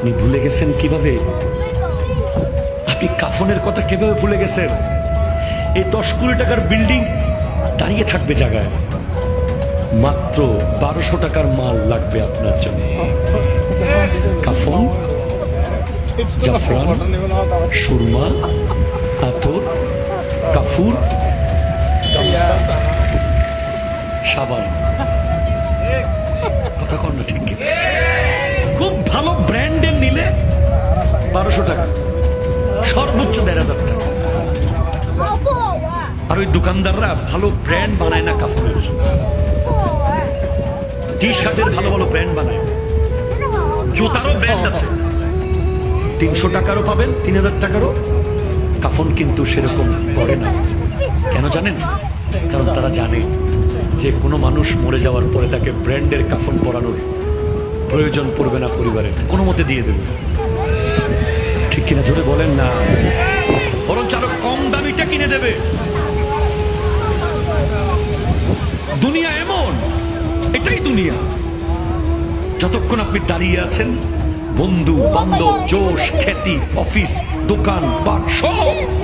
আপনি ভুলে গেছেন কীভাবে? আপনি কাফনের কথা কীভাবে ভুলে গেছেন? এই দশ কোটি টাকার বিল্ডিং দাঁড়িয়ে থাকবে জায়গায়। মাত্র বারোশো টাকার মাল লাগবে আপনার জন্য। কাফন, জাফরান, সুরমা, আতর, কাফুর, সাবান। কথা কর না ঠিক বারোশো টাকা। সর্বোচ্চ দেড় হাজার টাকা। আর ওই দোকানদাররা ভালো ব্র্যান্ড বানায় না কাপড়ের টি শার্টের ভালো ভালো ব্র্যান্ড বানায়। জুতারও ব্র্যান্ড আছে। তিনশো টাকারও পাবেন, তিন হাজার টাকারও। কাফন কিন্তু সেরকম পড়ে না। কেন জানেন? কারণ তারা জানে যে কোনো মানুষ মরে যাওয়ার পরে তাকে ব্র্যান্ডের কাফন পরানোর প্রয়োজন পড়বে না পরিবারের কোনো মতে দিয়ে দেবে। জোরে বলেন না। বরঞ্চ আরও কম দামিটা কিনে দেবে। দুনিয়া এমন, এটাই দুনিয়া। যতক্ষণ আপনি দাঁড়িয়ে আছেন, বন্ধু, বান্ধব, জোশ, খ্যাতি, অফিস, দোকান বা সব।